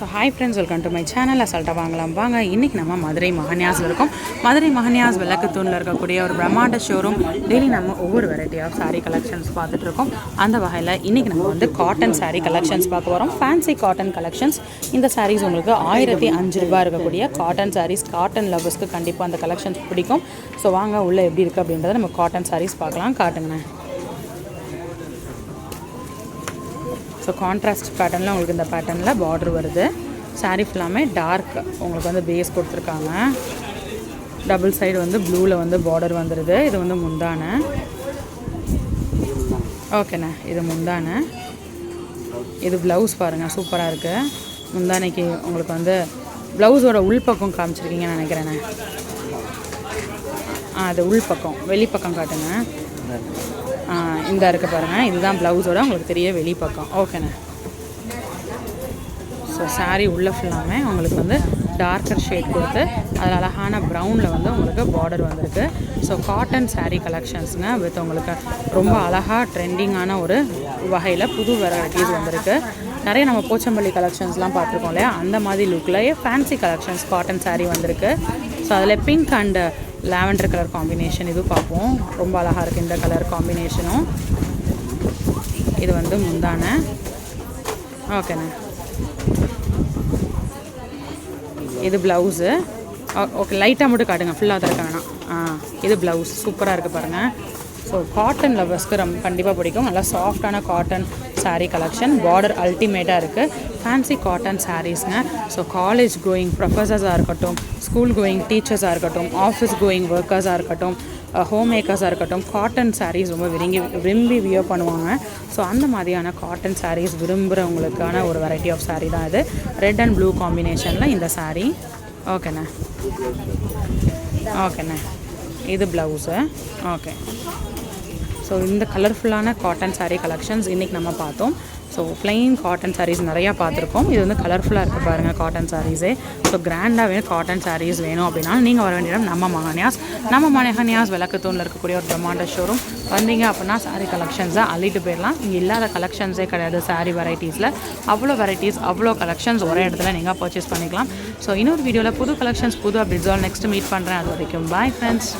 So hi friends welcome to my channel அசால்ட்டாக வாங்கலாம். வாங்க இன்றைக்கி நம்ம மதுரை மகன்யாஸில் இருக்கோம் மதுரை மகன்யாஸ் விளக்குத்தூணில் இருக்கக்கூடிய ஒரு பிரம்மாண்ட ஷோரூம் டெய்லி நம்ம ஒவ்வொரு வெரைட்டி ஆஃப் சாரீ கலெக்ஷன்ஸ் பார்த்துட்டு இருக்கோம். அந்த வகையில் இன்றைக்கி நம்ம வந்து காட்டன் சாரீ கலெக்ஷன்ஸ் பார்க்க போகிறோம் ஃபேன்சி காட்டன் கலெக்ஷன்ஸ் இந்த சாரீஸ் உங்களுக்கு ஆயிரத்தி அஞ்சு ரூபாய் இருக்கக்கூடிய காட்டன் சாரீஸ் காட்டன் லவர்ஸ்க்கு கண்டிப்பாக அந்த கலெக்ஷன்ஸ் பிடிக்கும். ஸோ வாங்க உள்ளே எப்படி இருக்குது அப்படின்றத நம்ம காட்டன் சாரீஸ் பார்க்கலாம். காட்டுங்கண்ணே ஸோ கான்ட்ராஸ்ட் பேட்டர்னில் உங்களுக்கு இந்த பேட்டர்னில் பார்டர் வருது. சாரீ ஃபுல்லாமே டார்க் உங்களுக்கு வந்து பேஸ் கொடுத்துருக்காங்க. டபுள் சைடு வந்து ப்ளூவில் வந்து பார்டர் வந்துடுது இது வந்து முந்தான. ஓகேண்ணே இது முந்தான. இது ப்ளவுஸ் பாருங்கள் சூப்பராக இருக்குது முந்தானைக்கு உங்களுக்கு வந்து ப்ளவுஸோட உள்பக்கம் காமிச்சிருக்கீங்கன்னு நினைக்கிறேண்ணே ஆ அது உள்பக்கம் வெளிப்பக்கம் காட்டுங்க. இந்த இருக்க பாருங்கள் இதுதான் ப்ளவுஸோட உங்களுக்கு தெரிய வெளிப்பக்கம் ஓகேண்ணே ஸோ சாரீ உள்ளே ஃபுல்லாமே உங்களுக்கு வந்து டார்க்கர் ஷேட் கொடுத்து அதில் அழகான ப்ரௌனில் வந்து உங்களுக்கு பார்டர் வந்திருக்கு. ஸோ காட்டன் சாரீ கலெக்ஷன்ஸுங்க வித் உங்களுக்கு ரொம்ப அழகாக ட்ரெண்டிங்கான ஒரு வகையில் புது வெரைட்டிஸ் வந்திருக்கு. நிறைய நம்ம போச்சம்பள்ளி கலெக்ஷன்ஸ்லாம் பார்த்துருக்கோம் இல்லையா? அந்த மாதிரி லுக்லேயே ஃபேன்சி கலெக்ஷன்ஸ் காட்டன் சாரீ வந்திருக்கு. ஸோ அதில் pink and lavender colour combination இது பார்ப்போம். ரொம்ப அழகாக இருக்குது இந்த கலர் காம்பினேஷனும் இது வந்து முந்தான. ஓகேண்ணே இது ப்ளவுஸு ஓகே லைட்டாக மட்டும் காட்டுங்க. ஃபுல்லாக திறக்க வேணாம் ஆ இது ப்ளவுஸ் சூப்பராக இருக்குது பாருங்கள் ஸோ காட்டன் லவ்வர்ஸ்க்கு ரொம்ப கண்டிப்பாக பிடிக்கும். நல்லா சாஃப்டான காட்டன் saree கலெக்ஷன் பார்டர் அல்டிமேட்டாக இருக்குது ஃபேன்சி காட்டன் சாரீஸ்ங்க ஸோ காலேஜ் கோயிங் ப்ரொஃபஸர்ஸாக இருக்கட்டும் ஸ்கூல் கோயிங் டீச்சர்ஸாக இருக்கட்டும் ஆஃபீஸ் கோயிங் ஒர்க்கர்ஸாக இருக்கட்டும் ஹோம் மேக்கர்ஸாக இருக்கட்டும் காட்டன் சாரீஸ் ரொம்ப விரும்பி விரும்பி வியர் பண்ணுவாங்க. ஸோ அந்த மாதிரியான காட்டன் சாரீஸ் விரும்புகிறவங்களுக்கான ஒரு வெரைட்டி ஆஃப் சாரீ தான் இது. ரெட் அண்ட் ப்ளூ காம்பினேஷனில் இந்த சாரீ ஓகேண்ணே ஓகேண்ணே இது ப்ளவுஸு ஓகே ஸோ இந்த கலர்ஃபுல்லான காட்டன் சாரீ கலெக்ஷன்ஸ் இன்றைக்கி நம்ம பார்த்தோம். ஸோ ப்ளைன் காட்டன் சாரீஸ் நிறையா பார்த்துருக்கோம். இது வந்து கலர்ஃபுல்லாக இருக்குது பாருங்கள் காட்டன் சாரீஸே ஸோ கிராண்டாக வேணும் காட்டன் சாரீஸ் வேணும் அப்படின்னா நீங்கள் வர வேண்டிய இடம் நம்ம மகனியாஸ் நம்ம மகன்யாஸ் விளக்குத்தூணில் இருக்கக்கூடிய ஒரு பிரம்மாண்ட ஷோரூம் வந்தீங்க அப்படின்னா சாரீ கலெக்ஷன்ஸை அள்ளிட்டு போயிடலாம். இங்கே இல்லாத கலெக்ஷன்ஸே கிடையாது சாரீ வெரைட்டிஸில் அவ்வளோ வெரைட்டிஸ் அவ்வளோ கலெக்ஷன்ஸ் ஒரே இடத்துல நீங்கள் பர்ச்சேஸ் பண்ணிக்கலாம். ஸோ இன்னொரு வீடியோவில் புது கலெக்ஷன்ஸ் புது அப்டேட்ஸ் நெக்ஸ்ட் மீட் பண்ணுறேன் அது வரைக்கும் பாய் ஃப்ரெண்ட்ஸ்